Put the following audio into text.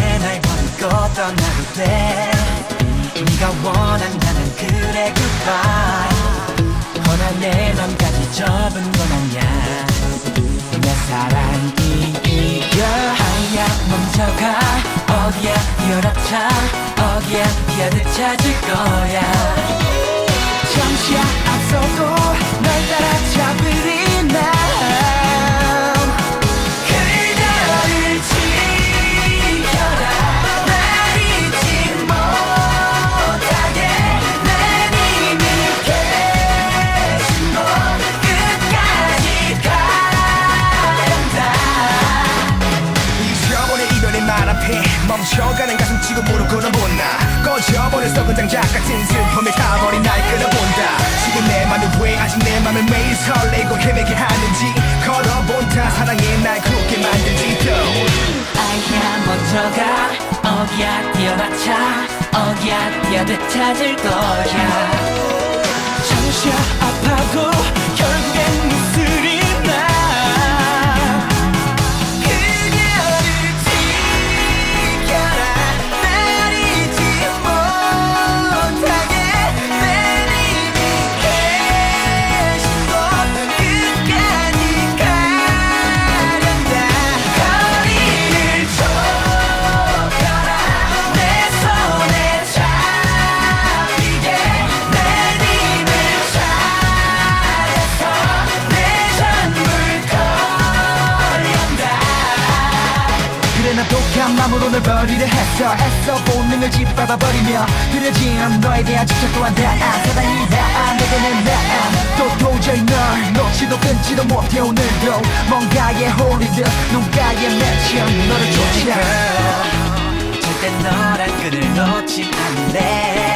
내날 버리고 떠나도 돼. 네가 원한다는 그래 goodbye. 허나 내 맘까지 접은 건 아니야. 내 사랑이 이겨. 아야 멈춰가. 어디야 열어차. 어디야 피아드 찾을 거야. 멈춰가는 가슴 치고 무릎 꿇어본다 꺼져버린 썩은 장작 같은 슬픔에 타버린 날 끌어본다. 지금 내 맘이 왜 아직 내 맘을 매일 설레고 헤매게 하는지 걸어본다 사랑이 날 굳게 만들지. 또 아야 먼저가 어디야 뛰어라차 어디야 뛰어들 찾을 거야 독한 마음으로 널 버리려 했어. 애써 본능을 짓밟아버리며 흐려진 너에 대한 집착 또한 대안 사랑이 대안 내게 내 대안 또 도저히 널 놓지도 끊지도 못해 오늘도 뭔가에 홀리듯 눈가에 맺혀 너를 쫓아 절대 너란 끈을 놓지 않네